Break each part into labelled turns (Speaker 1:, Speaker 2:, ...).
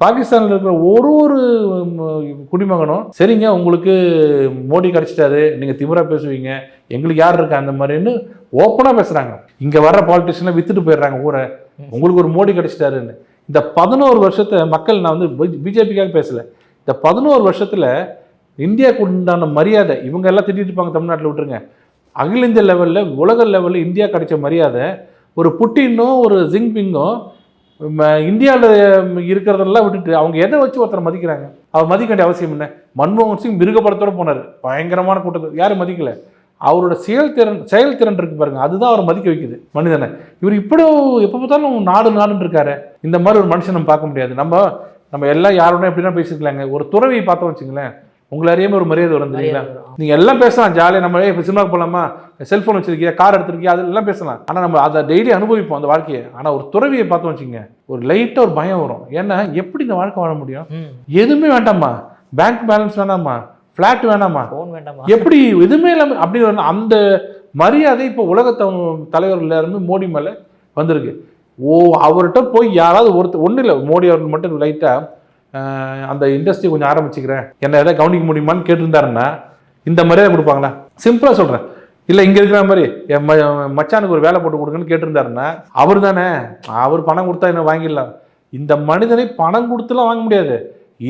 Speaker 1: பாகிஸ்தானில் இருக்கிற ஒரு ஒரு குடிமகனும் சரிங்க உங்களுக்கு மோடி கிடச்சிட்டாரு நீங்கள் திமிரா பேசுவீங்க எங்களுக்கு யார் இருக்கா அந்த மாதிரின்னு ஓப்பனாக பேசுகிறாங்க இங்கே வர்ற பாலிட்டிஷியனை வித்துட்டு போயிடுறாங்க ஊரை. உங்களுக்கு ஒரு மோடி கிடச்சிட்டாருன்னு. இந்த பதினோரு வருஷத்தை மக்கள் நான் வந்து பிஜேபிக்காக பேசல. இந்த பதினோரு வருஷத்தில் இந்தியாவுக்கு உண்டான மரியாதை இவங்க எல்லாம் திட்டிட்டு இருப்பாங்க தமிழ்நாட்டில் விட்டுருங்க. அகில இந்திய லெவலில் உலக லெவலில் இந்தியா கிடைச்ச மரியாதை ஒரு புட்டினும் ஒரு ஜிங்பிங்கும் இந்தியாவில் இருக்கிறதெல்லாம் விட்டுட்டு அவங்க எதை வச்சு ஒருத்தரை மதிக்கிறாங்க? அவர் மதிக்க வேண்டிய அவசியம் என்ன? மன்மோகன் சிங் மிருகப்படத்தோட போனார். பயங்கரமான கூட்டத்தில் யாரும் மதிக்கல. அவரோட செயல்திறன் செயல்திறன் இருக்கு பாருங்க. அதுதான் அவரை மதிக்க வைக்குது. மனிதனை. இவர் இப்படி எப்போ பார்த்தாலும் நாடு நாடுன்னு இருக்காரு. இந்த மாதிரி ஒரு மனுஷன் நம்ம பார்க்க முடியாது. நம்ம நம்ம எல்லாம் யாரோட எப்படின்னா பேசிக்கலாங்க ஒரு துறவியை பார்த்தோம் வச்சுங்களேன் உங்களை அறியாம ஒரு மரியாதை வரும் தெரியுங்களா?
Speaker 2: மரியாதை வரும்.
Speaker 1: நீங்க எல்லாம் பேசலாம் ஜாலியாக நம்ம இப்போ சினிமாக்கு போகலாமா செல்ஃபோன் வச்சிருக்கியா? கார் எடுத்திருக்கியா? அதெல்லாம் பேசலாம். ஆனால் நம்ம அதை டெய்லி அனுபவிப்போம் அந்த வாழ்க்கையை. ஆனால் ஒரு துறவியை பார்த்தோம் வச்சுங்க ஒரு லைட்டாக ஒரு பயம் வரும். ஏன்னா எப்படி இந்த வாழ்க்கை வாழ முடியும்? எதுவுமே வேண்டாமா பேங்க் பேலன்ஸ் வேணாமா ஃப்ளாட் வேணாமா எப்படி எதுவுமே இல்லாமல் அப்படி ஒரு அந்த மரியாதை இப்போ உலகத்த தலைவர்ல இருந்து மோடி மேலே வந்திருக்கு. ஓ அவர்கிட்ட போய் யாராவது ஒருத்தர் ஒன்றும் இல்லை. மோடி அவர்கள் மட்டும் லைட்டாக அந்த இண்டஸ்ட்ரி கொஞ்சம் ஆரம்பிச்சுக்கிறேன். என்ன எதாவது கவனிக்க முடியுமான்னு கேட்டிருந்தாருன்னா இந்த மரியாதை கொடுப்பாங்களா? சிம்பிளாக சொல்கிறேன் இல்லை இங்கே இருக்கிற மாதிரி என் ம மச்சானுக்கு ஒரு வேலை போட்டு கொடுங்கன்னு கேட்டிருந்தாருன்னா அவர் தானே. அவர் பணம் கொடுத்தா என்ன வாங்கிடலாம்? இந்த மனிதனை பணம் கொடுத்துலாம் வாங்க முடியாது.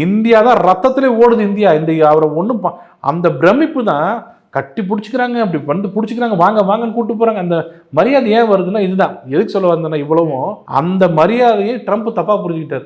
Speaker 1: இந்தியா தான் ரத்தத்திலே ஓடுது இந்தியா. இந்த அவரை ஒன்றும் அந்த பிரமிப்பு தான் கட்டி பிடிச்சிக்கிறாங்க அப்படி வந்து பிடிச்சிக்கிறாங்க வாங்க வாங்கன்னு கூட்டு போகிறாங்க அந்த மரியாதை ஏன் வருதுன்னா இதுதான். எதுக்கு சொல்ல வந்தேன்னா இவ்வளவும். அந்த மரியாதையை ட்ரம்ப் தப்பாக புரிஞ்சுக்கிட்டார்.